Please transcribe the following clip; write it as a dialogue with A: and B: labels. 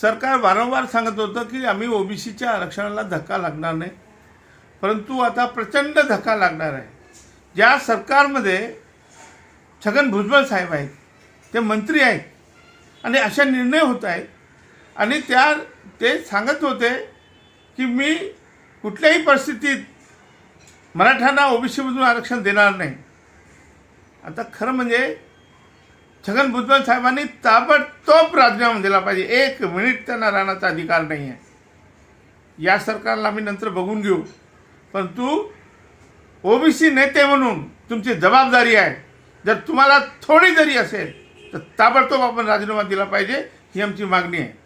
A: सरकार वारंवार सांगत होतं की आम्ही ओबीसीच्या आरक्षणाला धक्का लागणार नाही. परंतु आता प्रचंड धक्का लागणार आहे. ज्या सरकारमध्ये छगन भुजबळ साहेब आहेत ते मंत्री आहेत आणि अशा निर्णय होत आहेत. आणि त्या ते सांगत होते की मी कुठल्याही परिस्थितीत मराठ्यांना ओबीसीमधून आरक्षण देणार नाही. आता खरं म्हणजे छगन भुजबळ साहेबांनी ताबडतोब राजीनामा दिला पाहिजे. एक मिनिट त्यांना राहण्याचा अधिकार नाही आहे या सरकारला आम्ही नंतर बघून घेऊ. परंतु ओबीसी नेते म्हणून तुमची जबाबदारी आहे. जर तुम्हाला थोडी जरी असेल तर ताबडतोब आपण राजीनामा दिला पाहिजे ही आमची मागणी आहे.